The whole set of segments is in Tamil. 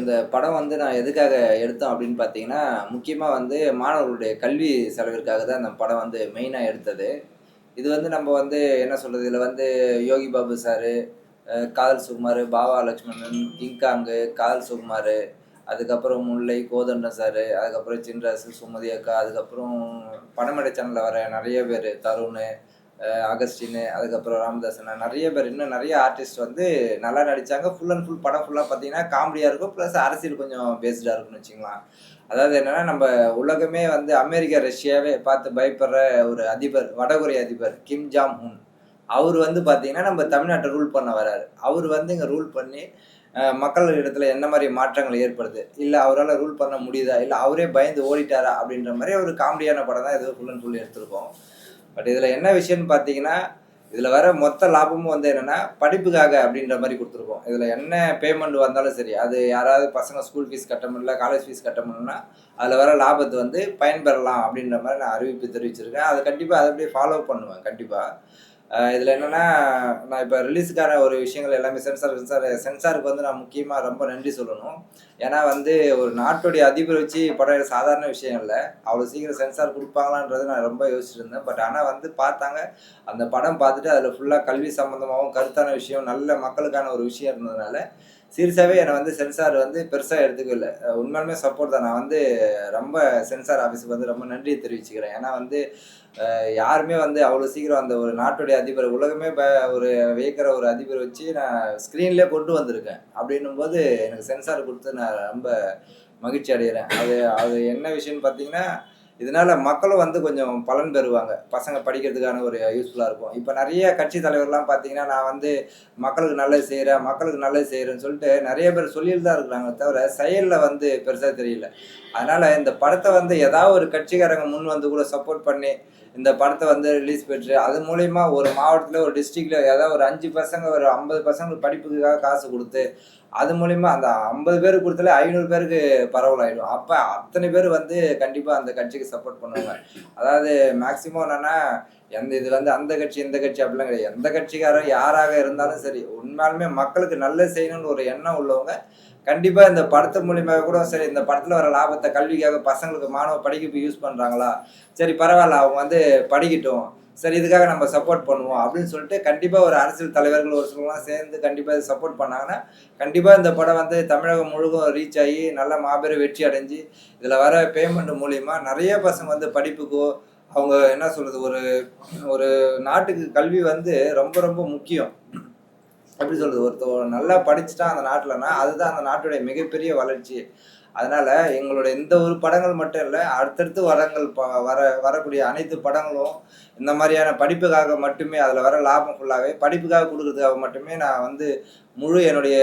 இந்த படம் வந்து நான் எதுக்காக எடுத்தோம் அப்படின்னு பார்த்தீங்கன்னா முக்கியமாக வந்து மாணவர்களுடைய கல்வி செலவிற்காக தான் இந்த படம் வந்து மெயினாக எடுத்தது. இது வந்து நம்ம வந்து என்ன சொல்கிறது இதில் வந்து யோகி பாபு சார் காதல் சுகுமார் பாவா லக்ஷ்மணன் கிங்காங்கு காதல் சுகுமார் அதுக்கப்புறம் முல்லை கோதண்டம் சார் அதுக்கப்புறம் சின்ராசு சுமதி அக்கா அதுக்கப்புறம் பணமடை சேனலில் வர நிறைய பேர் தருண் அகஸ்டின் அதுக்கப்புறம் ராமதாசன் நிறைய பேர் இன்னும் நிறைய ஆர்டிஸ்ட் வந்து நல்லா நடித்தாங்க ஃபுல் அண்ட் ஃபுல் படம் ஃபுல்லாக பார்த்தீங்கன்னா காமெடியாக இருக்கும். ப்ளஸ் அரசியல் கொஞ்சம் பேஸ்டாக இருக்கும்னு வச்சுக்கலாம். அதாவது என்னன்னா நம்ம உலகமே வந்து அமெரிக்கா ரஷ்யாவே பார்த்து பயப்படுற ஒரு அதிபர் வடகொரிய அதிபர் கிம் ஜாம் ஹூன் அவர் வந்து பார்த்தீங்கன்னா நம்ம தமிழ்நாட்டை ரூல் பண்ண வராரு. அவர் வந்து இங்கே ரூல் பண்ணி மக்கள் இடத்துல என்ன மாதிரி மாற்றங்கள் ஏற்படுது? இல்லை அவரால் ரூல் பண்ண முடியுதா? இல்லை அவரே பயந்து ஓடிட்டாரா? அப்படின்ற மாதிரி ஒரு காமெடியான படம் தான் இது ஃபுல் அண்ட் ஃபுல் எடுத்திருக்கோம். பட் இதில் என்ன விஷயம்னு பார்த்தீங்கன்னா இதில் வர மொத்த லாபமும் வந்து என்னென்னா படிப்புக்காக அப்படின்ற மாதிரி கொடுத்துருக்கோம். இதில் என்ன பேமெண்ட் வந்தாலும் சரி அது யாராவது பசங்க ஸ்கூல் ஃபீஸ் கட்ட முடியல காலேஜ் ஃபீஸ் கட்ட முடியலன்னா அதில் வர லாபத்தை வந்து பயன்பெறலாம் அப்படின்ற மாதிரி நான் அறிவிப்பு தெரிவிச்சிருக்கேன். அதை கண்டிப்பாக அதை அப்படியே ஃபாலோ பண்ணுவேன் கண்டிப்பாக இதில் என்னென்னா நான் இப்போ ரிலீஸுக்கான ஒரு விஷயங்கள் எல்லாமே சென்சார் சென்சார் சென்சாருக்கு வந்து நான் முக்கியமாக ரொம்ப நன்றி சொல்லணும். ஏன்னா வந்து ஒரு நாட்டுடைய அதிபர் வச்சு படம் சாதாரண விஷயம் இல்லை. அவ்வளோ சீக்கிரம் சென்சார் கொடுப்பாங்களான்றது நான் ரொம்ப யோசிச்சுட்டு இருந்தேன் பட் ஆனால் வந்து பார்த்தாங்க அந்த படம் பார்த்துட்டு அதில் ஃபுல்லாக கல்வி சம்மந்தமாகவும் கருத்தான விஷயம் நல்ல மக்களுக்கான ஒரு விஷயம் இருந்ததுனால சீரியஸாகவே என்னை வந்து சென்சார் வந்து பெருசாக எடுத்துக்கல. உண்மையாலுமே சப்போர்ட் தான். நான் வந்து ரொம்ப சென்சார் ஆஃபீஸுக்கு வந்து ரொம்ப நன்றி தெரிவிச்சுக்கிறேன். ஏன்னா வந்து யாருமே வந்து அவ்வளோ சீக்கிரம் அந்த ஒரு நாட்டுடைய அதிபர் உலகமே ப ஒரு வியக்கிற ஒரு அதிபர் வச்சு நான் ஸ்க்ரீன்லேயே கொண்டு வந்திருக்கேன். அப்படின்னும் போது எனக்கு சென்சார் கொடுத்து நான் ரொம்ப மகிழ்ச்சி அடைகிறேன். அது அது என்ன விஷயம்னு பார்த்தீங்கன்னா இதனால மக்களும் வந்து கொஞ்சம் பலன் பெறுவாங்க. பசங்க படிக்கிறதுக்கான ஒரு யூஸ்ஃபுல்லாக இருக்கும். இப்போ நிறைய கட்சி தலைவர்லாம் பார்த்தீங்கன்னா நான் வந்து மக்களுக்கு நல்லது செய்கிறேன் மக்களுக்கு நல்லது செய்கிறேன்னு சொல்லிட்டு நிறைய பேர் சொல்லிட்டு தான் இருக்கிறாங்க தவிர செயலில் வந்து பெருசாக தெரியல. அதனால் இந்த படத்தை வந்து ஏதாவது ஒரு கட்சிக்காரங்க முன் வந்து கூட சப்போர்ட் பண்ணி இந்த படத்தை வந்து ரிலீஸ் பெற்று அது மூலயமா ஒரு மாவட்டத்தில் ஒரு டிஸ்ட்ரிக்டில் ஏதாவது ஒரு அஞ்சு பசங்க ஒரு ஐம்பது பசங்களுக்கு படிப்புக்காக காசு கொடுத்து அது மூலிமா அந்த ஐம்பது பேருக்கு கொடுத்தாலே ஐநூறு பேருக்கு பரவலாயிடும். அப்போ அத்தனை பேர் வந்து கண்டிப்பாக அந்த கட்சிக்கு சப்போர்ட் பண்ணுவாங்க. அதாவது மேக்சிமம் என்னன்னா எந்த இது வந்து அந்த கட்சி இந்த கட்சி அப்படிலாம் கிடையாது. எந்த கட்சிக்காரர் யாராக இருந்தாலும் சரி உண்மையாலுமே மக்களுக்கு நல்லது செய்யணும்னு ஒரு எண்ணம் உள்ளவங்க கண்டிப்பாக இந்த படத்து மூலியமாக கூட சரி இந்த படத்தில் வர லாபத்தை கல்விக்காக பசங்களுக்கு மாணவ படிக்க யூஸ் பண்ணுறாங்களா சரி பரவாயில்ல அவங்க வந்து படிக்கட்டும். சரி இதுக்காக நம்ம சப்போர்ட் பண்ணுவோம் அப்படின்னு சொல்லிட்டு கண்டிப்பாக ஒரு அரசியல் தலைவர்கள் ஒரு சிலர்லாம் சேர்ந்து கண்டிப்பாக இது சப்போர்ட் பண்ணாங்கன்னா கண்டிப்பாக இந்த படம் வந்து தமிழகம் முழுவதும் ரீச் ஆகி நல்ல மாபெரும் வெற்றி அடைஞ்சு இதில் வர பேமெண்ட் மூலிமா நிறைய பசங்க வந்து படிப்புக்கோ அவங்க என்ன சொல்கிறது ஒரு ஒரு நாட்டுக்கு கல்வி வந்து ரொம்ப ரொம்ப முக்கியம். எப்படி சொல்கிறது ஒருத்தர் நல்லா படிச்சுட்டா அந்த நாட்டில்னா அதுதான் அந்த நாட்டுடைய மிகப்பெரிய வளர்ச்சி. அதனால எங்களோட இந்த ஒரு படங்கள் மட்டும் இல்லை அடுத்தடுத்து வரங்கள் ப வர வரக்கூடிய அனைத்து படங்களும் இந்த மாதிரியான படிப்புக்காக மட்டுமே அதில் வர லாபம் ஃபுல்லாகவே படிப்புக்காக கொடுக்குறதுக்காக மட்டுமே நான் வந்து முழு என்னுடைய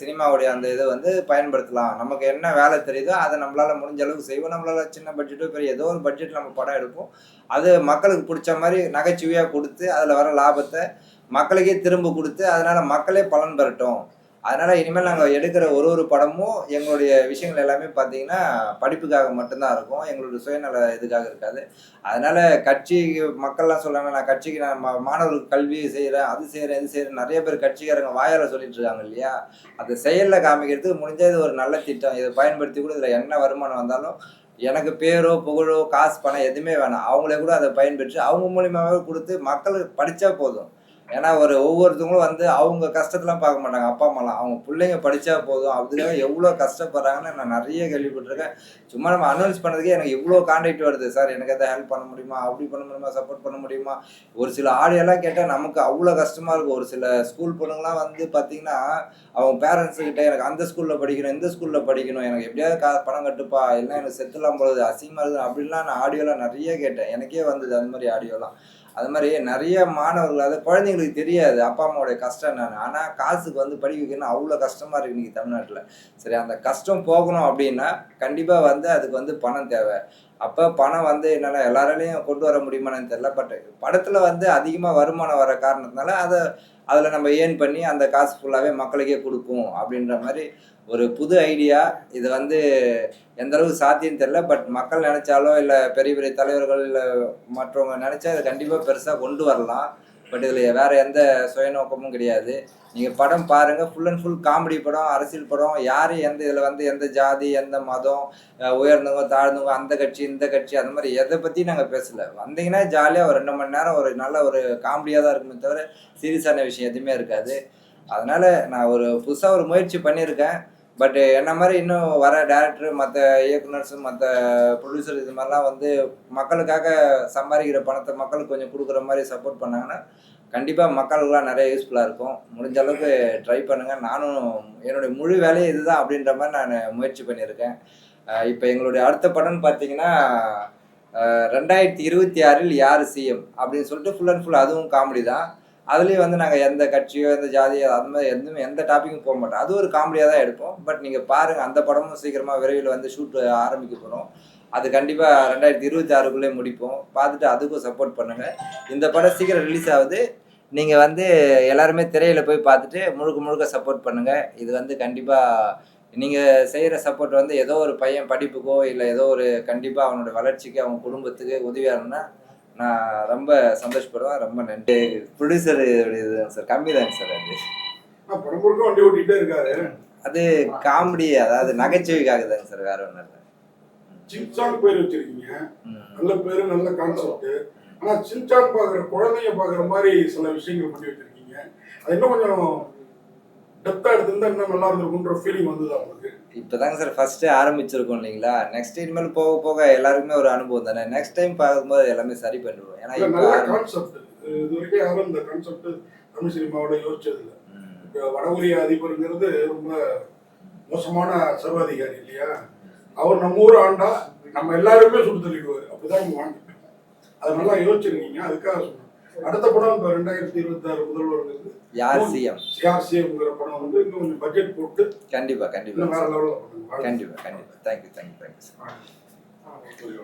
சினிமாவுடைய அந்த இதை வந்து பயன்படுத்தலாம். நமக்கு என்ன வேலை தெரியுதோ அதை நம்மளால் முடிஞ்ச அளவுக்கு செய்வோம். நம்மளால் சின்ன பட்ஜெட்டோ பெரிய ஏதோ ஒரு பட்ஜெட் நம்ம படம் எடுப்போம். அது மக்களுக்கு பிடிச்ச மாதிரி நகைச்சுவையாக கொடுத்து அதில் வர லாபத்தை மக்களுக்கே திரும்ப கொடுத்து அதனால மக்களே பலன் பெறட்டும். அதனால இனிமேல் நாங்கள் எடுக்கிற ஒரு ஒரு படமும் எங்களுடைய விஷயங்கள் எல்லாமே பார்த்தீங்கன்னா படிப்புக்காக மட்டும்தான் இருக்கும். எங்களுடைய சுயநல இதுக்காக இருக்காது. அதனால கட்சி மக்கள்லாம் சொல்றாங்க நான் கட்சிக்கு நான் மா- மாணவர்களுக்கு கல்வி செய்கிறேன் அது செய்கிறேன் இது செய்கிறேன் நிறைய பேர் கட்சிக்காரங்க வாயால் சொல்லிட்டு இருக்காங்க இல்லையா? அதை செயலில் காமிக்கிறதுக்கு முடிஞ்சால் இது ஒரு நல்ல திட்டம். இதை பயன்படுத்தி கூட இதில் என்ன வருமானம் வந்தாலும் எனக்கு பேரோ புகழோ காசு பணம் எதுவுமே வேணாம். அவங்களே கூட அதை பயன்பெற்று அவங்க மூலியமாகவே கொடுத்து மக்களுக்கு படித்தா போதும். ஏன்னா ஒரு ஒவ்வொருத்தவங்களும் வந்து அவங்க கஷ்டத்தெல்லாம் பார்க்க மாட்டாங்க. அப்பா அம்மாலாம். அவங்க பிள்ளைங்க படித்தா போதும். அதுக்காக எவ்வளோ கஷ்டப்படுறாங்கன்னு நான் நிறைய கேள்விப்பட்டிருக்கேன். சும்மா நம்ம அனௌன்ஸ் பண்ணதுக்கே எனக்கு இவ்வளோ கான்டாக்ட் வருது. சார் எனக்கு எதாவது ஹெல்ப் பண்ண முடியுமா? அப்படி பண்ண முடியுமா? சப்போர்ட் பண்ண முடியுமா? ஒரு சில ஆடியோலாம் கேட்டால் நமக்கு அவ்வளோ கஷ்டமாக இருக்கும். ஒரு சில ஸ்கூல் பொண்ணுங்களாம் வந்து பார்த்தீங்கன்னா அவங்க பேரண்ட்ஸுக்கிட்ட எனக்கு அந்த ஸ்கூலில் படிக்கணும் இந்த ஸ்கூலில் படிக்கணும். எனக்கு எப்படியாவது கா பணம் கட்டுப்பா. இல்லை எனக்கு செத்துலாம் போகுது. அசிங்கமாக இருக்குது. அப்படின்லாம் நான் ஆடியோலாம் நிறைய கேட்டேன். எனக்கே வந்தது அந்த மாதிரி ஆடியோலாம். அது மாதிரி நிறைய மாணவர்கள் அது குழந்தைங்களுக்கு தெரியாது. அப்பா அம்மாவுடைய கஷ்டம் என்னன்னு. ஆனால் காசுக்கு வந்து படிக்க வைக்கணும் அவ்வளோ கஷ்டமாக இருக்கு இன்னைக்கு தமிழ்நாட்டில். சரி அந்த கஷ்டம் போகணும் அப்படின்னா கண்டிப்பாக வந்து அதுக்கு வந்து பணம் தேவை. அப்போ பணம் வந்து என்னால் எல்லாராலையும் கொண்டு வர முடியுமான்னு தெரியல. பட் படத்தில் வந்து அதிகமாக வருமானம் வர காரணத்தினால அதை அதில் நம்ம ஏர்ன் பண்ணி அந்த காசு ஃபுல்லாகவே மக்களுக்கே கொடுப்போம் அப்படின்ற மாதிரி ஒரு புது ஐடியா இது வந்து எந்த சாத்தியம் தெரில பட் மக்கள் நினச்சாலோ இல்லை பெரிய பெரிய தலைவர்கள் இல்லை மற்றவங்க நினச்சா இதை கண்டிப்பாக பெருசாக கொண்டு வரலாம். பட் இதில் வேறு எந்த சுயநோக்கமும் கிடையாது. நீங்கள் படம் பாருங்கள் ஃபுல் அண்ட் ஃபுல் காமெடி படம் அரசியல் படம் யார் எந்த இதில் வந்து எந்த ஜாதி எந்த மதம் உயர்ந்தவங்க தாழ்ந்தவங்க அந்த கட்சி இந்த கட்சி அந்த மாதிரி எதை பற்றி நாங்கள் பேசலை. வந்தீங்கன்னா ஜாலியாக ஒரு ரெண்டு மணி நேரம் ஒரு நல்ல ஒரு காமெடியாக தான் இருக்குமே தவிர சீரியஸான விஷயம் எதுவுமே இருக்காது. அதனால் நான் ஒரு புதுசாக ஒரு முயற்சி பண்ணியிருக்கேன். பட் என்ன மாதிரி இன்னும் வர டேரக்டர் மற்ற இயக்குனர்ஸும் மற்ற ப்ரொடியூசர் இது மாதிரிலாம் வந்து மக்களுக்காக சம்பாதிக்கிற பணத்தை மக்களுக்கு கொஞ்சம் கொடுக்குற மாதிரி சப்போர்ட் பண்ணாங்கன்னா கண்டிப்பாக மக்களுக்குலாம் நிறைய யூஸ்ஃபுல்லாக இருக்கும். முடிஞ்ச அளவுக்கு ட்ரை பண்ணுங்கள் நானும் என்னுடைய முழு வேலையை இதுதான் அப்படின்ற மாதிரி நான் முயற்சி பண்ணியிருக்கேன். இப்போ எங்களுடைய அடுத்த படம்னு பார்த்தீங்கன்னா ரெண்டாயிரத்தி இருபத்தி ஆறில் யார் சிஎம் அப்படின்னு சொல்லிட்டு ஃபுல் அண்ட் ஃபுல் அதுவும் காமெடி தான். அதுலேயும் வந்து நாங்கள் எந்த கட்சியோ எந்த ஜாதியோ அது மாதிரி எதுவுமே எந்த டாப்பிக்கும் போக மாட்டோம். அது ஒரு காமெடியாக தான் எடுப்போம். பட் நீங்கள் பாருங்கள் அந்த படமும் சீக்கிரமாக விரைவில் வந்து ஷூட் ஆரம்பிக்க போகிறோம் அது கண்டிப்பாக ரெண்டாயிரத்தி இருபத்தி ஆறுக்குள்ளே முடிப்போம். பார்த்துட்டு அதுக்கும் சப்போர்ட் பண்ணுங்கள் இந்த படம் சீக்கிரம் ரிலீஸ் ஆகுது. நீங்கள் வந்து எல்லாருமே திரையில் போய் பார்த்துட்டு முழுக்க முழுக்க சப்போர்ட் பண்ணுங்கள் இது வந்து கண்டிப்பாக நீங்கள் செய்கிற சப்போர்ட் வந்து ஏதோ ஒரு பையன் படிப்புக்கோ இல்லை ஏதோ ஒரு கண்டிப்பாக அவனோட வளர்ச்சிக்கு அவங்க குடும்பத்துக்கு உதவியாகணும்னா நான் ரொம்ப சந்தோஷப்படுவேன் ரொம்ப நன்றி. ப்ரொடியூசர் இதுதாங்க சார் கம்மி தாங்க சார் அது. வண்டி இருக்காரு. அது காமெடி அதாவது நகைச்சுவைக்காக தாங்க சார் வேற ஒன்றும் இல்லை. சின்சான் பேர் வச்சிருக்கீங்க. நல்ல பேரு நல்ல கான்செப்ட் ஆனா சின்சான் பாக்குற குழந்தைங்க பாக்குற மாதிரி சில விஷயங்கள் பண்ணி வச்சிருக்கீங்க. அது இன்னும் கொஞ்சம் டெப்தா எடுத்திருந்தா இன்னும் நல்லா இருந்திருக்குன்ற ஃபீலிங் வந்தது அவங்களுக்கு இப்போதாங்க சார் ஃபர்ஸ்ட் ஆரம்பிச்சிருக்கோம் இல்லைங்களா? நெக்ஸ்ட் இனிமேல் போக போக எல்லாருக்குமே ஒரு அனுபவம் தானே? நெக்ஸ்ட் டைம் பார்க்கும்போது எல்லாமே சரி பண்ணிடுவோம். ஏன்னா இப்போ கான்செப்ட் இது வரைக்கும் யாரும் இந்த கான்செப்ட் தமிழ் சினிமாவோட யோசிச்சது இல்லை. இப்போ வடகொரிய அதிபருங்கிறது ரொம்ப மோசமான சர்வாதிகாரி இல்லையா? அவர் நம்ம ஊர் ஆண்டா நம்ம எல்லாருமே சுட்டு தள்ளிடுவார் அப்படிதான் நம்ம வாங்கிட்டோம் அதை நல்லா யோசிச்சிருக்கீங்க. அதுக்காக சொன்னேன் அடுத்த படம் இப்போ ரெண்டாயிரத்தி இருபத்தி ஆறு முதல்வருங்கிறது யார் சிஎம் சிஆர்சிஎம்ங்கிற படம் வந்து இன்னும் கொஞ்சம் பட்ஜெட் போட்டு கண்டிப்பா கண்டிப்பா. வேற லெவலில் பண்ணுங்க கண்டிப்பா கண்டிப்பா. தேங்க்யூ தேங்க்யூ தேங்க்யூ சார்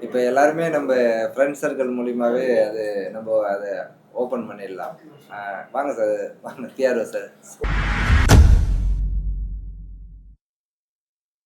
இப்போ எல்லாருமே நம்ம ஃப்ரெண்ட் சர்க்கிள் மூலியமாவே அது நம்ம அதை ஓப்பன் பண்ணிடலாம். வாங்க சார் வாங்க பிஆர்ஓ சார்